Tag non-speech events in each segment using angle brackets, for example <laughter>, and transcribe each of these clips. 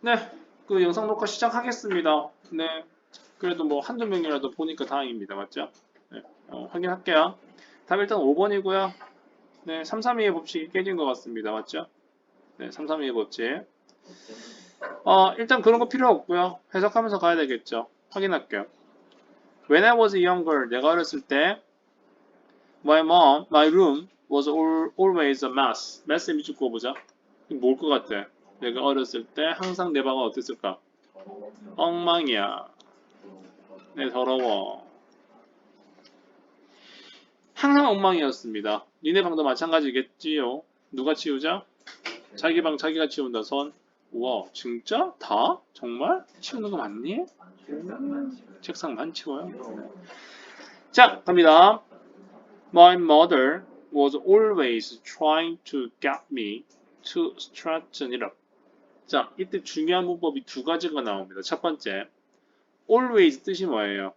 네, 그 영상 녹화 시작하겠습니다. 네, 그래도 뭐 한두 명이라도 보니까 다행입니다. 맞죠? 네, 어, 확인할게요. 답 일단 5번이고요. 네, 3, 3, 2의 법칙이 깨진 것 같습니다. 맞죠? 네, 3, 3, 2의 법칙. 어, 일단 그런 거 필요 없고요. 해석하면서 가야 되겠죠. 확인할게요. When I was younger, 내가 어렸을 때 My mom, my room was all, always a mess. mess의 밑줄 그어보자. 뭘것 같아? 내가 어렸을 때 항상 내 방은 어땠을까? 엉망이야. 네, 더러워. 항상 엉망이었습니다. 니네 방도 마찬가지겠지요. 누가 치우자? 자기 방 자기가 치운다. 손. 우와, 진짜? 다? 정말? 치우는 거 맞니? 책상만 치워요. 네. 자, 갑니다. My mother was always trying to get me to straighten it up. 자, 이때 중요한 문법이 두 가지가 나옵니다. 첫 번째, always 뜻이 뭐예요?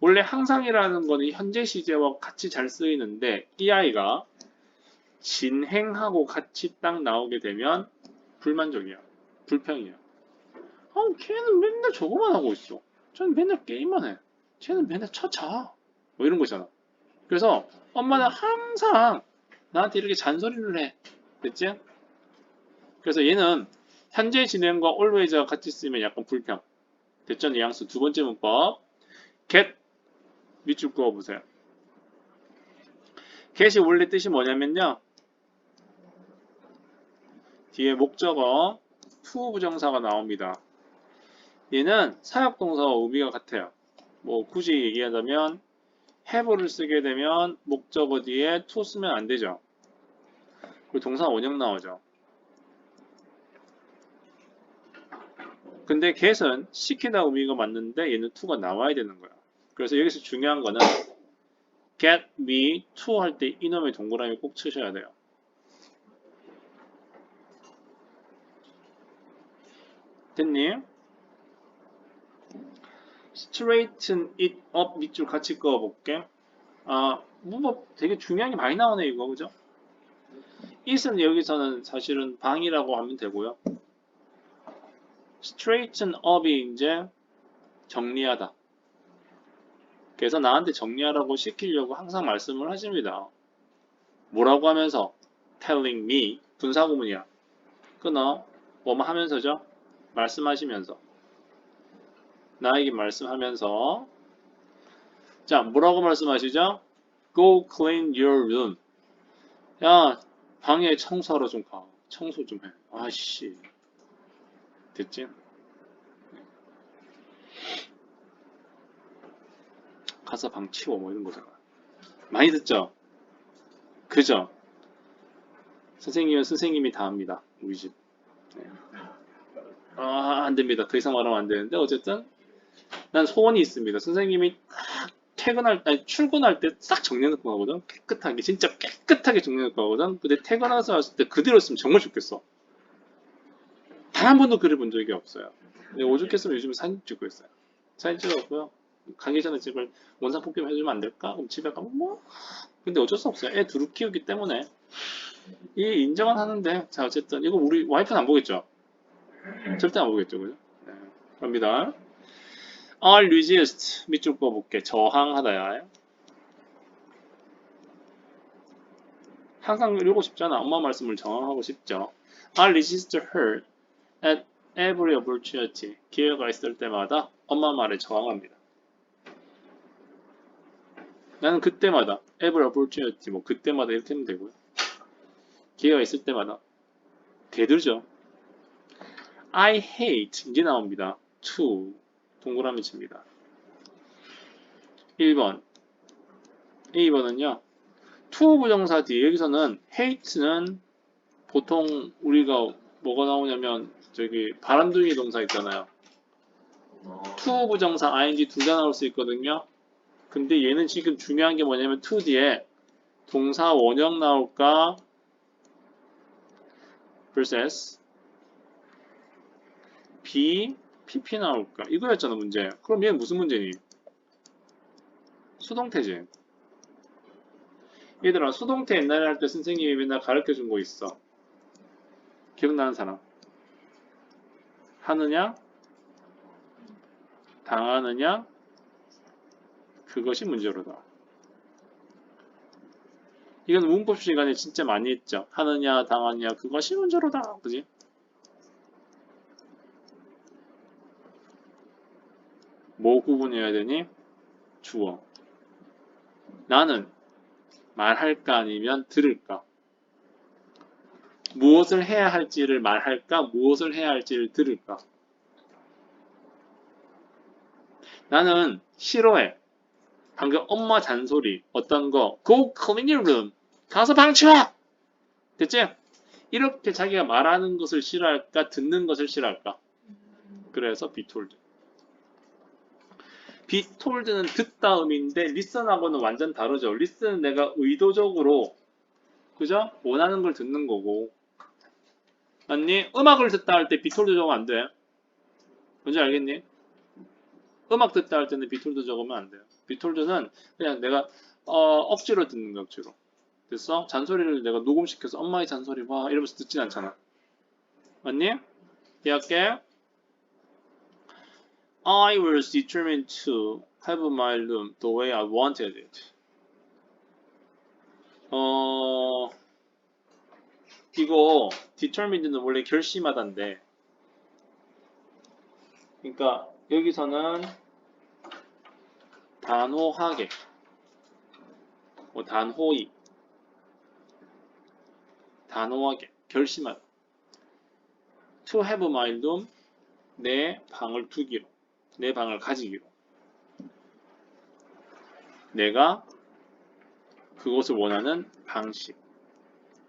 원래 항상이라는 거는 현재 시제와 같이 잘 쓰이는데 이 아이가 진행하고 같이 딱 나오게 되면 불만족이야. 불평이야. 아, 걔는 맨날 저거만 하고 있어. 쟤는 맨날 게임만 해. 쟤는 맨날 쳐자. 뭐 이런 거잖아. 그래서 엄마는 항상 나한테 이렇게 잔소리를 해. 됐지? 그래서 얘는 현재 진행과 always가 같이 쓰면 약간 불평. 됐죠? 뉘앙스 두 번째 문법. get 밑줄 그어보세요. get이 원래 뜻이 뭐냐면요. 뒤에 목적어 to 부정사가 나옵니다. 얘는 사역동사와 의미가 같아요. 뭐 굳이 얘기하자면 have를 쓰게 되면 목적어 뒤에 to 쓰면 안 되죠. 그리고 동사 원형 나오죠. 근데 get은 시키다 의미가 맞는데 얘는 to가 나와야 되는 거야. 그래서 여기서 중요한 거는 get me to 할 때 이놈의 동그라미 꼭 치셔야 돼요. 됐니? straighten it up 밑줄 같이 그어볼게. 아, 문법 되게 중요한 게 많이 나오네, 이거, 그죠? it은 여기서는 사실은 방이라고 하면 되고요. Straighten up이 이제 정리하다. 그래서 나한테 정리하라고 시키려고 항상 말씀을 하십니다. 뭐라고 하면서? telling me. 분사구문이야. 끊어. 뭐뭐 하면서죠? 말씀하시면서. 나에게 말씀하면서 자 뭐라고 말씀하시죠? Go clean your room 야 방에 청소하러 좀 가. 청소 좀 해. 아씨 됐지? 가서 방 치워 뭐 이런 거잖아. 많이 듣죠? 그죠? 선생님은 선생님이 다 합니다. 우리 집. 네. 아, 안 됩니다. 더 이상 말하면 안 되는데, 어쨌든, 난 소원이 있습니다. 선생님이 딱 퇴근할, 아니, 출근할 때 싹 정리해놓고 가거든? 깨끗하게, 진짜 깨끗하게 정리해놓고 가거든? 근데 퇴근해서 왔을 때 그대로 있으면 정말 좋겠어. 단 한 번도 글을 본 적이 없어요. 근데 오죽했으면 요즘에 사진 찍고 있어요. 사진 찍었고요. 가기 전에 집을 원상 폭격 해주면 안 될까? 그럼 집에 가면 뭐? 근데 어쩔 수 없어요. 애 두루 키우기 때문에. 이 인정은 하는데, 자, 어쨌든, 이거 우리 와이프는 안 보겠죠? 절대 안 보겠죠, 그죠? 네. 갑니다. are resist 밑줄 그어볼게. 저항하다야. 항상 이러고 싶잖아. 엄마 말씀을 저항하고 싶죠. are resist her at every opportunity. 기회가 있을 때마다 엄마 말에 저항합니다. 나는 그때마다 every opportunity 뭐 그때마다 이렇게 하면 되고요. 기회가 있을 때마다 대들죠. I hate 이제 나옵니다. to 동그라미 칩니다. 1번 2번은요. to 부정사 뒤에 여기서는 hate는 보통 우리가 뭐가 나오냐면 저기 바람둥이 동사 있잖아요. to 부정사 ing 둘 다 나올 수 있거든요. 근데 얘는 지금 중요한 게 뭐냐면 to 뒤에 동사 원형 나올까 versus B, PP 나올까? 이거였잖아, 문제. 그럼 얘는 무슨 문제니? 수동태지. 얘들아, 수동태 옛날에 할 때 선생님이 맨날 가르쳐 준 거 있어. 기억나는 사람? 하느냐? 당하느냐? 그것이 문제로다. 이건 문법 시간에 진짜 많이 했죠. 하느냐, 당하느냐, 그것이 문제로다. 그지? 뭐 구분해야 되니? 주어. 나는 말할까 아니면 들을까? 무엇을 해야 할지를 말할까? 무엇을 해야 할지를 들을까? 나는 싫어해. 방금 엄마 잔소리 어떤 거 Go clean your room 가서 방 치워 됐지? 이렇게 자기가 말하는 것을 싫어할까 듣는 것을 싫어할까 그래서 be told는 듣다 음인데 listen하고는 완전 다르죠 listen은 내가 의도적으로 그죠? 원하는 걸 듣는 거고 맞니? 음악을 듣다 할때 told 적으면 안 돼 뭔지 알겠니? 음악 듣다 할 때는 told 적으면 안 돼요 비톨드는 그냥 내가 어, 억지로 듣는 거 억지로 됐어? 잔소리를 내가 녹음시켜서 엄마의 잔소리 봐 이러면서 듣진 않잖아 맞니? 이해할게 I was determined to have my room the way I wanted it 어 이거 determined는 원래 결심하다인데. 그러니까 여기서는 단호하게, 뭐 단호히, 단호하게, 결심하다. To have my room, 내 방을 두기로, 내 방을 가지기로. 내가 그것을 원하는 방식,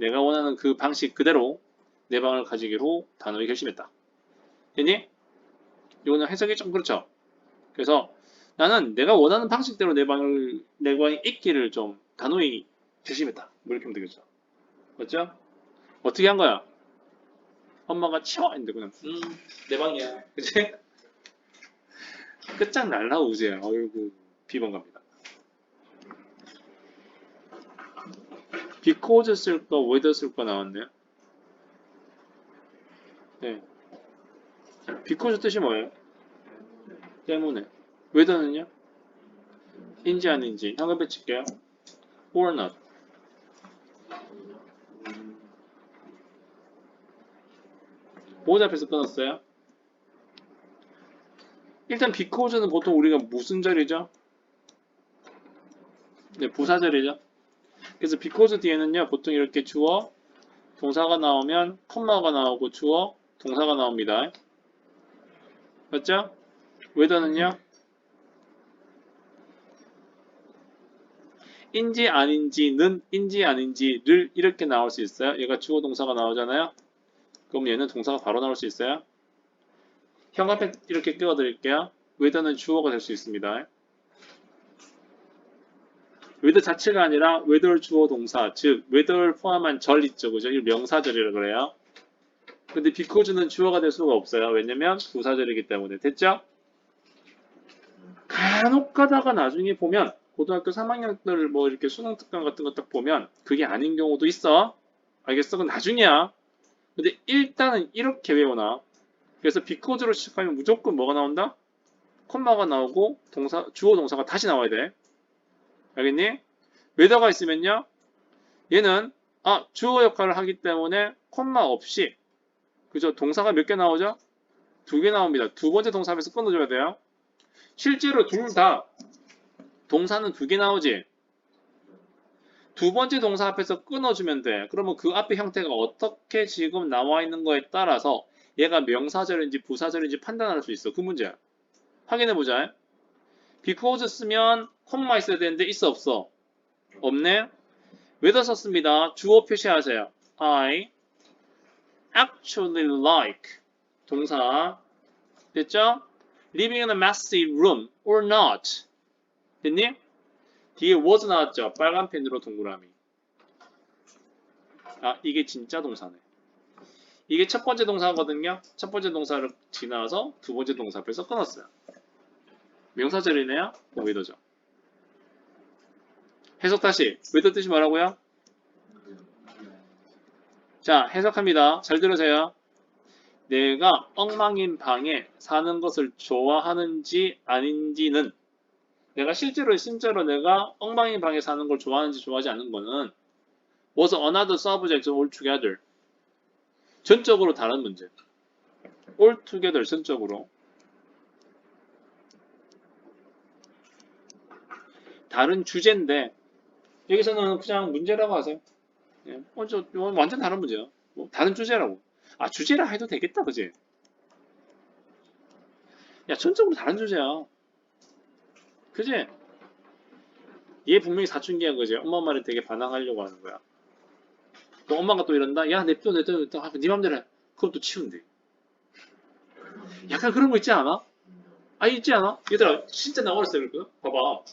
내가 원하는 그 방식 그대로 내 방을 가지기로 단호히 결심했다. 됐니? 이거는 해석이 좀 그렇죠. 그래서 나는 내가 원하는 방식대로 내 방을 내 방에 있기를 좀 단호히 결심했다. 뭐 이렇게 하면 되겠죠. 맞죠? 어떻게 한 거야? 엄마가 치워 했는데 그냥 음, 내 방이야. 그치? 끝장날라 우재야. 어이구 비번 갑니다. Because 쓸까 whether 쓸까 나왔네요. 네. because 뜻이 뭐예요? 때문에. whether는요? 인지 아닌지 현금 칠게요 or not 보호자 앞에서 끊었어요 일단 because는 보통 우리가 무슨 절이죠? 네, 부사절이죠 그래서 because 뒤에는요 보통 이렇게 주어 동사가 나오면 콤마가 나오고 주어 동사가 나옵니다 맞죠? whether는요 인지 아닌지는 인지 아닌지를 이렇게 나올 수 있어요. 얘가 주어 동사가 나오잖아요. 그럼 얘는 동사가 바로 나올 수 있어요. 형 앞에 이렇게 끼워 드릴게요. whether는 주어가 될 수 있습니다. Whether 자체가 아니라 whether 주어 동사, 즉 whether를 포함한 절 있죠. 그죠? 이 명사절이라 그래요. 근데 because는 주어가 될 수가 없어요. 왜냐면 부사절이기 때문에. 됐죠? 간혹 가다가 나중에 보면 고등학교 3학년들 뭐 이렇게 수능 특강 같은 거 딱 보면 그게 아닌 경우도 있어. 알겠어? 그건 나중이야. 근데 일단은 이렇게 외워놔. 그래서 비코즈로 시작하면 무조건 뭐가 나온다? 콤마가 나오고 동사 주어 동사가 다시 나와야 돼. 알겠니? 웨더가 있으면요. 얘는 아 주어 역할을 하기 때문에 콤마 없이 그죠? 동사가 몇 개 나오죠? 두 개 나옵니다. 두 번째 동사 앞에서 끊어줘야 돼요. 실제로 둘 다 동사는 두 개 나오지? 두 번째 동사 앞에서 끊어주면 돼. 그러면 그 앞에 형태가 어떻게 지금 나와 있는 거에 따라서 얘가 명사절인지 부사절인지 판단할 수 있어. 그 문제야. 확인해 보자. because 쓰면 콤마 있어야 되는데 있어 없어? 없네? whether 썼습니다. 주어 표시하세요. I actually like 동사 됐죠? living in a messy room or not 됐니? 뒤에 was 나왔죠? 빨간 펜으로 동그라미. 아, 이게 진짜 동사네. 이게 첫 번째 동사거든요. 첫 번째 동사를 지나서 두 번째 동사 앞에서 끊었어요. 명사절이네요. whether죠. 해석 다시. whether 뜻이 뭐라고요? 자, 해석합니다. 잘 들으세요. 내가 엉망인 방에 사는 것을 좋아하는지 아닌지는 내가 실제로 진짜로 내가 엉망인 방에 사는 걸 좋아하는지 좋아하지 않는 거는 was another subject altogether 전적으로 다른 문제 altogether 전적으로 다른 주제인데 여기서는 그냥 문제라고 하세요. 예. 어, 저 이건 완전 다른 문제야. 뭐 다른 주제라고. 아 주제라 해도 되겠다, 그지? 야 전적으로 다른 주제야. 그지? 얘 분명히 사춘기야, 그지? 엄마 말에 되게 반항하려고 하는 거야. 또 엄마가 또 이런다. 야 냅둬, 냅둬, 냅둬. 아, 네 맘대로 해. 그럼 또 치운대. 약간 그런 거 있지 않아? 아 있지 않아? 얘들아 진짜 나 어렸을 때 그랬거든? 봐봐.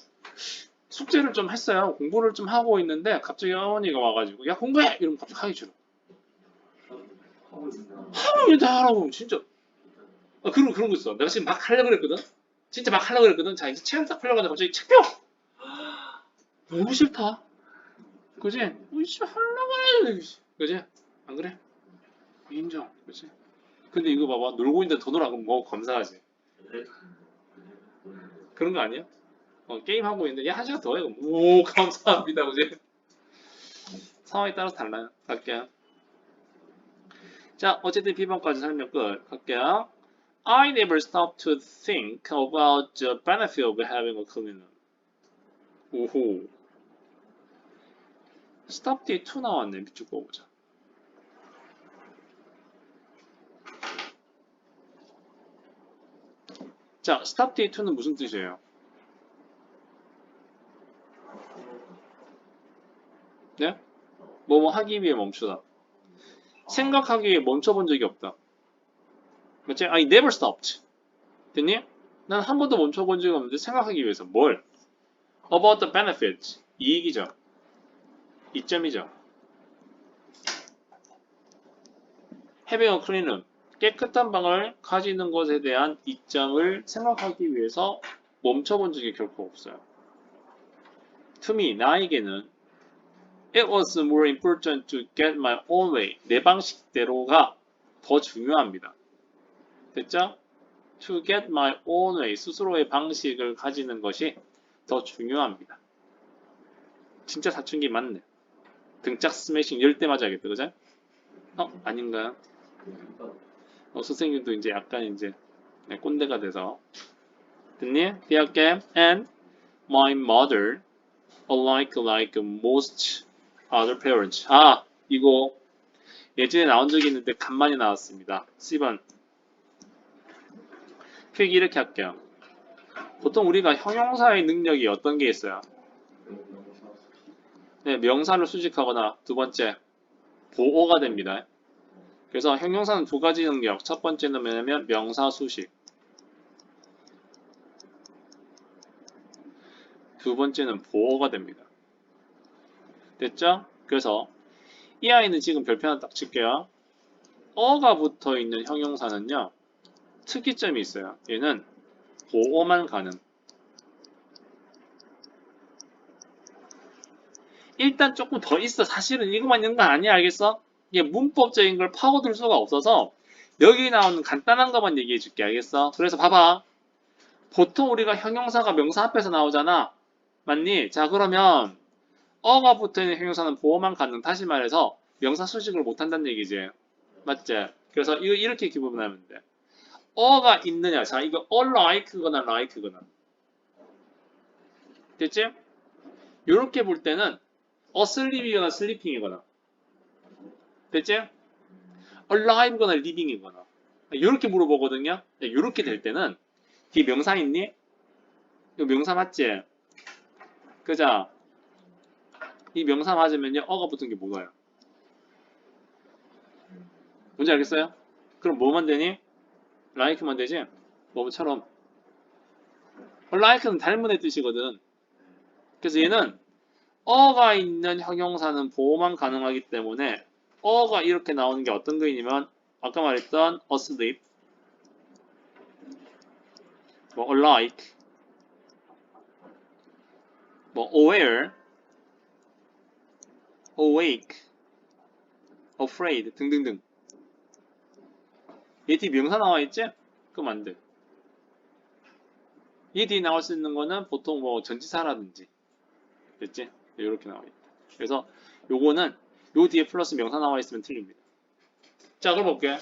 숙제를 좀 했어요. 공부를 좀 하고 있는데 갑자기 어머니가 와가지고 야 공부해! 이러면 갑자기 하기 싫어. 하면 이제 하라고 진짜. 아, 그런 그런 거 있어. 내가 지금 막 하려고 그랬거든. 진짜 막 하려고 그랬거든. 자 이제 체험 딱 하려고 하는데 갑자기 책 펴. 너무 싫다. 그지? 어, 이씨 하려고 해. 그지? 안 그래? 인정. 그지? 근데 이거 봐봐. 놀고 있는데 더 놀아. 그럼 뭐 감사하지. 그런 거 아니야? 어, 게임 하고 있는데 야한 시간 더 해. 그럼 오 <laughs> 감사합니다. 그지? 상황에 따라서 달라요. 갈게요. 자, 어쨌든 B번까지 설명 끝. 갈게요. I never stop to think about the benefit of having a clean room. 오호. stop 뒤에 2 나왔네. 밑줄 꺼보자. 자, stop 뒤에 2는 무슨 뜻이에요? 네? 뭐뭐 하기 위해 멈추다. 생각하기 위해 멈춰본 적이 없다. 맞지? I never stopped. 됐니? 난 한 번도 멈춰본 적이 없는데 생각하기 위해서 뭘? About the benefits. 이익이죠. 이점이죠. Having a clean room. 깨끗한 방을 가지는 것에 대한 이점을 생각하기 위해서 멈춰본 적이 결코 없어요. To me, 나에게는 It was more important to get my own way. 내 방식대로가 더 중요합니다. 됐죠? To get my own way. 스스로의 방식을 가지는 것이 더 중요합니다. 진짜 사춘기 맞네. 등짝 스매싱 열 대 맞아야겠다. 그죠? 어? 아닌가요? 어, 선생님도 이제 약간 이제 네, 꼰대가 돼서 됐니? 기억해. And my mother, alike like most other parents. 아, 이거 예전에 나온 적이 있는데 간만에 나왔습니다. 10번. 필기 이렇게 할게요. 보통 우리가 형용사의 능력이 어떤 게 있어요? 네, 명사를 수식하거나 두 번째 보어가 됩니다. 그래서 형용사는 두 가지 능력. 첫 번째는 뭐냐면 명사 수식. 두 번째는 보어가 됩니다. 됐죠? 그래서 이 아이는 지금 별표 하나 딱 칠게요. 어가 붙어 있는 형용사는요. 특이점이 있어요. 얘는 보어만 가능. 일단 조금 더 있어. 사실은 이것만 있는 거 아니야. 알겠어? 이게 문법적인 걸 파고들 수가 없어서 여기 나오는 간단한 것만 얘기해 줄게. 알겠어? 그래서 봐봐. 보통 우리가 형용사가 명사 앞에서 나오잖아. 맞니? 자 그러면 어가 붙어 있는 형용사는 보어만 가능. 다시 말해서 명사 수식을 못 한다는 얘기지. 맞지? 그래서 이거 이렇게 기분하면 돼. 어가 있느냐. 자 이거 어 like거나 like거나. 됐지? 이렇게 볼 때는 asleep이거나 sleeping이거나. 됐지? alive거나 living이거나. 이렇게 물어보거든요. 이렇게 될 때는 뒤 명사 있니? 이거 명사 맞지? 그자 이 명사 맞으면요 어가 붙은 게 뭐가요? 뭔지 알겠어요? 그럼 뭐만 되니? like만 되지? 뭐처럼 like는 닮은 애 뜻이거든 그래서 얘는 어가 있는 형용사는 보호만 가능하기 때문에 어가 이렇게 나오는 게 어떤 거이냐면 아까 말했던 asleep 뭐 alike 뭐 aware awake, afraid 등등등. 얘 뒤에 명사 나와 있지? 그럼 안 돼. 얘 뒤에 나올 수 있는 거는 보통 뭐 전치사라든지 됐지? 이렇게 나와 있다. 그래서 요거는 요 뒤에 플러스 명사 나와 있으면 틀립니다. 자, 그럼 볼게.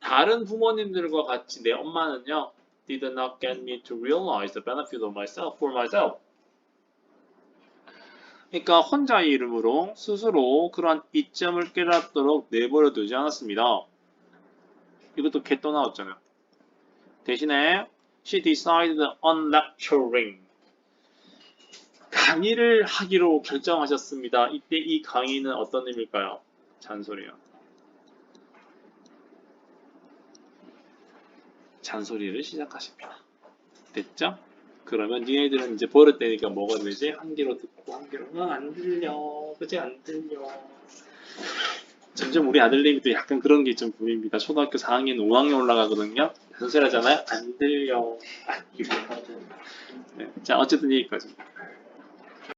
다른 부모님들과 같이 내 엄마는요. did not get me to realize the benefit of myself for myself. 그러니까 혼자의 이름으로 스스로 그러한 이점을 깨닫도록 내버려 두지 않았습니다. 이것도 개또 나왔잖아요. 대신에 she decided on lecturing. 강의를 하기로 결정하셨습니다. 이때 이 강의는 어떤 의미일까요? 잔소리요. 잔소리를 시작하십니다. 됐죠? 그러면 니네들은 이제 버릇 되니까 뭐가 되지? 한 귀로 듣 귀로 응안 들려. 그치 안 들려. 점점 우리 아들내미도 약간 그런 게 좀 보입니다. 초등학교 4학년, 5학년 올라가거든요. 잔소리 하잖아요. 안 들려. 안 들려. 네. 자, 어쨌든 여기까지.